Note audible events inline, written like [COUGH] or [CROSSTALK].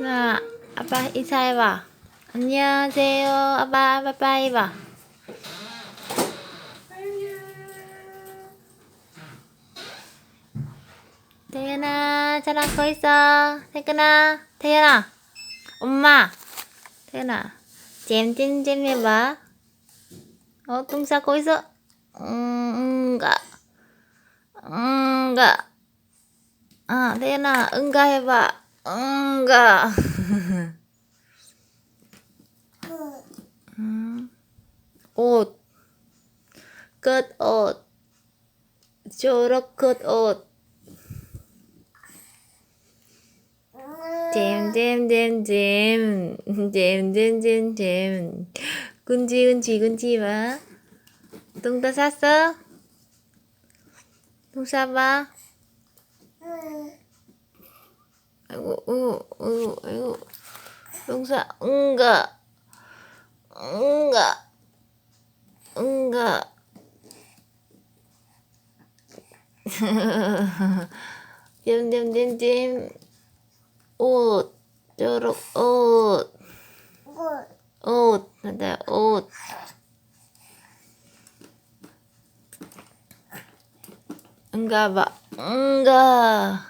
나 아빠 인사해봐. 안녕하세요. 아빠 빠빠이 해봐. 태연아, 자랑 거 있어. 태근아, 태연아, 엄마, 태연아, 잼잼잼 해봐. 어, 똥 싸고 있어. 음, 응가, 응가. 아, 태연아, 응가 해봐. 응가. 음, 옷, 끝 옷, 초록 끝 옷. 잼잼잼잼 잼잼잼잼 군지 군지 마. 똥다 쌌어? 똥 싸봐. 아이고, 아이고, 아이고, 아이고. 똥 싸, 응가, 응가, 응가. [LAUGHS] 잼잼잼잼. 옷, 초록 옷, 옷, 맞아, 옷. 응가 봐, 응가.